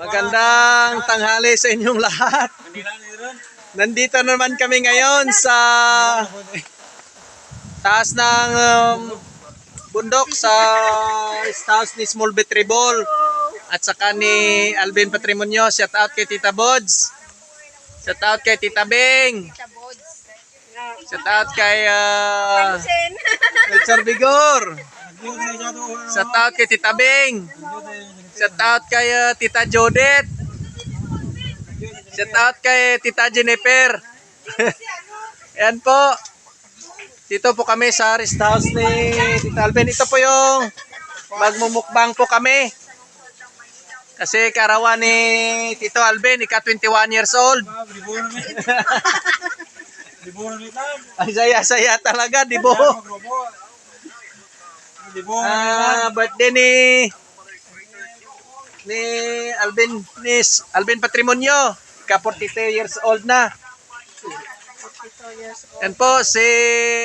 Magandang tanghali sa inyong lahat. Nandito naman kami ngayon sa taas ng um, bundok sa house ni Small Betribol at saka ni Alvin Patrimonio. Shout out kay Tita Bods. Shout out kay Tita Bing. Shout out kay uh, Richard Vigor. Shout out kay Tita Bing. Shout out kay uh, Tita Jodet. Shout out kay Tita Jennifer. Yan po. Dito po kami sa rest house ni Tita Alvin. Ito po yung magmumukbang po kami. Kasi karawan ni Tito Alvin, ika 21 years old. Ay saya-saya talaga, di bo? Ah, birthday ni ni Alvin ni S- Alvin Patrimonio. Ika 42 years old na. Yan po si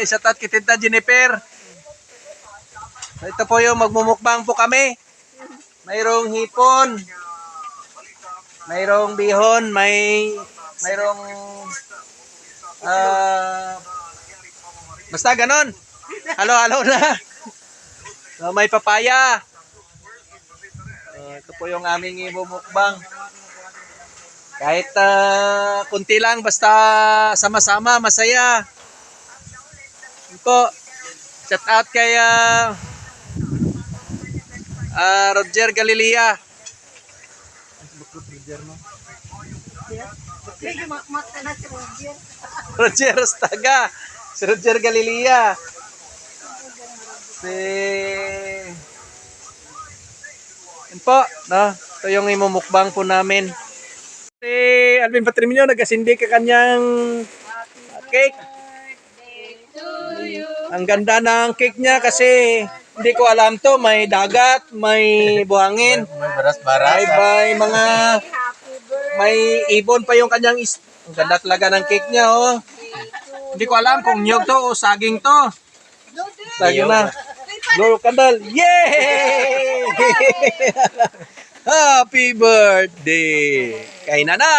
kay Tita Jennifer. Ito po yung magmumukbang po kami. Mayroong hipon. Mayroong bihon, may mayroong ah basta ganon. Halo-halo na. So, may papaya. Uh, po yung aming imumukbang. Kahit ah, kunti lang, basta sama-sama, masaya. Yun po. Shout out kay ah, ah, Roger Galilea. Roger Ostaga. Si Roger Galilea. Si... Yan po, no? Ito yung imumukbang po namin. Si Alvin Patrimonio nagasindi ka kanyang cake. Ang ganda ng cake niya kasi hindi ko alam to, may dagat, may buhangin, May baras-baras. may, may mga may ibon pa yung kanyang is ang ganda talaga ng cake niya oh. Hindi ko alam kung niyog to o saging to. Saging na. Glow candle. Yay! Happy birthday! Kain na na!